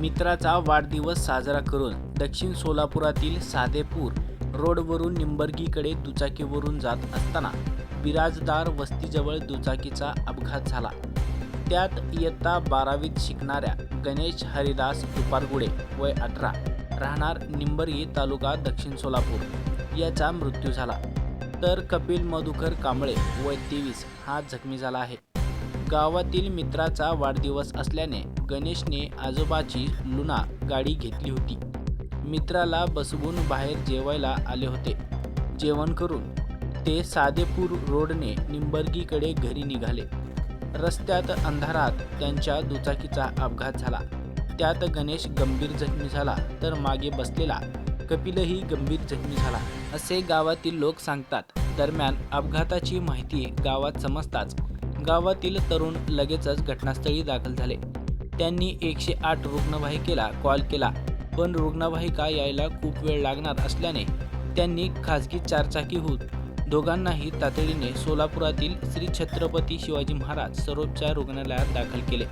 मित्राचा वाढदिवस साजरा करून दक्षिण सोलापुरातील साधेपूर रोडवरून निंबर्गीकडे दुचाकीवरून जात असताना बिराजदार वस्तीजवळ दुचाकीचा अपघात झाला. त्यात इयत्ता बारावीत शिकणाऱ्या गणेश हरिदास दुपारगुडे वय अठरा राहणार निंबर्गी तालुका दक्षिण सोलापूर. याचा मृत्यू झाला. तर कपिल मधुकर कांबळे वय तेवीस हा जखमी झाला आहे. गावातील मित्राचा वाढदिवस असल्याने गणेशने आजोबाची लुना गाडी घेतली होती. मित्राला बसवून बाहेर जेवायला आले होते. जेवण करून ते सादेपूर रोडने निंबर्गीकडे घरी निघाले. रस्त्यात अंधारात त्यांच्या दुचाकीचा अपघात झाला. त्यात गणेश गंभीर जखमी झाला तर मागे बसलेला कपिलही गंभीर जखमी झाला असे गावातील लोक सांगतात. दरम्यान अपघाताची माहिती गावात समजताच गावातील तरुण लगेचच घटनास्थळी दाखल झाले. त्यांनी एकशे आठ रुग्णवाहिकेला कॉल केला पण रुग्णवाहिका यायला खूप वेळ लागणार असल्याने त्यांनी खासगी चारचाकीहून दोघांनाही तातडीने सोलापुरातील श्री छत्रपती शिवाजी महाराज सर्वोपचार रुग्णालयात दाखल केले.